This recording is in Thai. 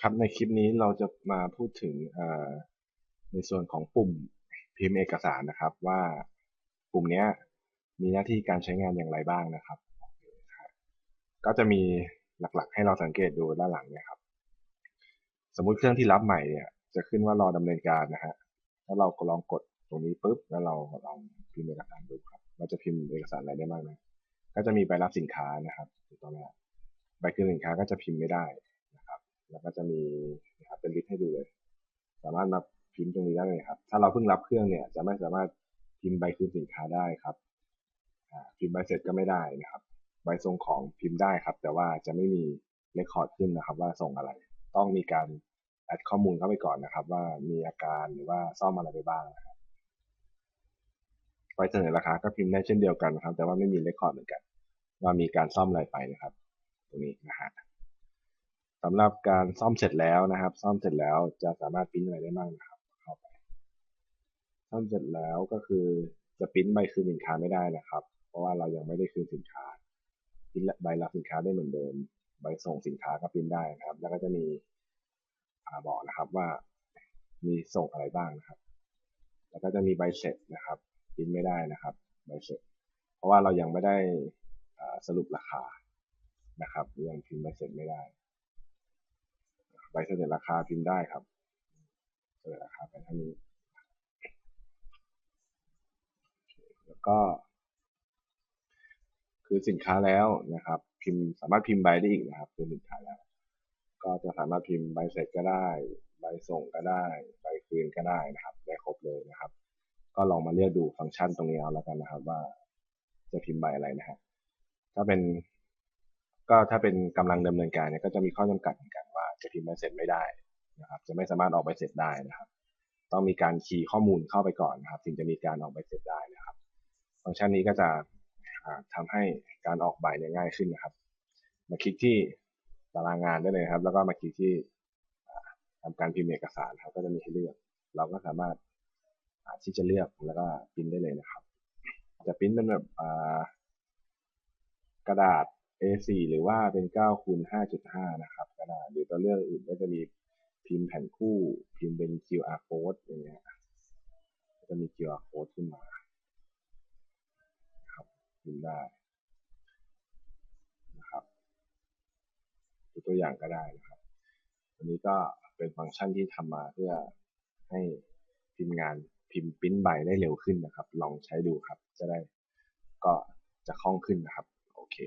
ครับในคลิปนี้เราจะมาพูดถึงในส่วนของปุ่มพิมพ์เอกสารนะครับ ว่าปุ่มนี้มีหน้าที่การใช้งานอย่างไรบ้างนะครับ ก็จะมีหลักๆ ให้เราสังเกตดูด้านหลังเนี่ยครับ สมมุติเครื่องที่รับใหม่เนี่ยจะขึ้นว่ารอดำเนินการนะฮะถ้าเราก็ลองกดตรงนี้ปุ๊บแล้วเราลองพิมพ์เอกสารดูครับเราจะพิมพ์เอกสารอะไรได้บ้างนะก็จะมีใบรับสินค้านะครับถูกต้องไหมใบคืนสินค้าก็จะพิมพ์ไม่ได้ แล้วก็จะมีนะครับเป็นลิสต์ให้ดูเลย สามารถมาพิมพ์ตรงนี้ได้เลยครับ ถ้าเราเพิ่งรับเครื่องเนี่ย จะไม่สามารถพิมพ์ใบคืนสินค้าได้ครับพิมพ์ใบเสร็จก็ไม่ได้นะครับ ใบส่งของพิมพ์ได้ครับ แต่ว่าจะไม่มีเรคคอร์ดขึ้นนะครับ ว่าส่งอะไร ต้องมีการแอดข้อมูลเข้าไปก่อนนะครับ ว่ามีอาการหรือว่าซ่อมอะไรไปบ้างนะครับใบเสนอราคาก็พิมพ์ได้เช่นเดียวกันนะครับ แต่ว่าไม่มีเรคคอร์ดเหมือนกัน ว่ามีการซ่อมอะไรไปนะครับ ตรงนี้นะฮะ สำหรับการซ่อมเสร็จแล้วนะครับ ซ่อมเสร็จแล้วจะสามารถพิมพ์อะไรได้บ้างนะครับเข้าไปซ่อมเสร็จแล้วก็คือจะพิมพ์ใบคืนสินค้าไม่ได้นะครับ เพราะว่าเรายังไม่ได้คืนสินค้าพิมพ์ใบรับสินค้าได้เหมือนเดิม ใบส่งสินค้าก็พิมพ์ได้นะครับ แล้วก็จะมีบอกนะครับว่ามีส่งอะไรบ้างนะครับ แล้วก็จะมีใบเสร็จนะครับพิมพ์ไม่ได้นะครับใบเสร็จ เพราะว่าเรายังไม่ได้สรุปราคานะครับยังพิมพ์ใบเสร็จไม่ได้ ใบเสนอราคาพิมพ์ได้ครับ เสนอราคาไปเท่านี้ แล้วก็ คือสินค้าแล้วนะครับ พิมพ์สามารถพิมพ์ใบได้อีกนะครับ คือสินค้าแล้ว ก็จะสามารถพิมพ์ใบเสร็จก็ได้ ใบส่งก็ได้ ใบคืนก็ได้นะครับ ได้ครบเลยนะครับ ก็ลองมาเลือกดูฟังก์ชันตรงนี้เอาแล้วกันนะครับ ว่าจะพิมพ์ใบอะไรนะฮะถ้าเป็นก็ถ้าเป็นกำลังดำเนินการเนี่ยก็จะมีข้อจำกัดเหมือนกัน จะพิมพ์ใบเสร็จไม่ได้นะครับ จะไม่สามารถออกใบเสร็จได้นะครับ ต้องมีการคีย์ข้อมูลเข้าไปก่อนนะครับ ถึงจะมีการออกใบเสร็จได้นะครับ ฟังก์ชันนี้ก็จะทำให้การออกใบเนี่ยง่ายขึ้นนะครับ มาคลิกที่ตารางงานได้เลยครับ แล้วก็มาคลิกที่ทำการพิมพ์เอกสารครับ ก็จะมีให้เลือก เราก็สามารถที่จะเลือกแล้วก็พิมพ์ได้เลยนะครับ จะพิมพ์เป็นแบบกระดาษ A4 หรือว่าเป็น9คูณ5.5 นะครับก็ได้หรือตัวเลือกอื่นก็จะมีพิมพ์แผ่นคู่ พิมพ์เป็น QR code อย่างเงี้ยจะมี QR code ขึ้นมาครับพิมพ์ได้นะครับดูตัวอย่างก็ได้นะครับอันนี้ก็เป็นฟังก์ชันที่ทำมาเพื่อให้พิมพ์งานพิมพ์ปิ้นใบได้เร็วขึ้นนะครับ ลองใช้ดูครับ จะได้ก็จะคล่องขึ้นนะครับ โอเค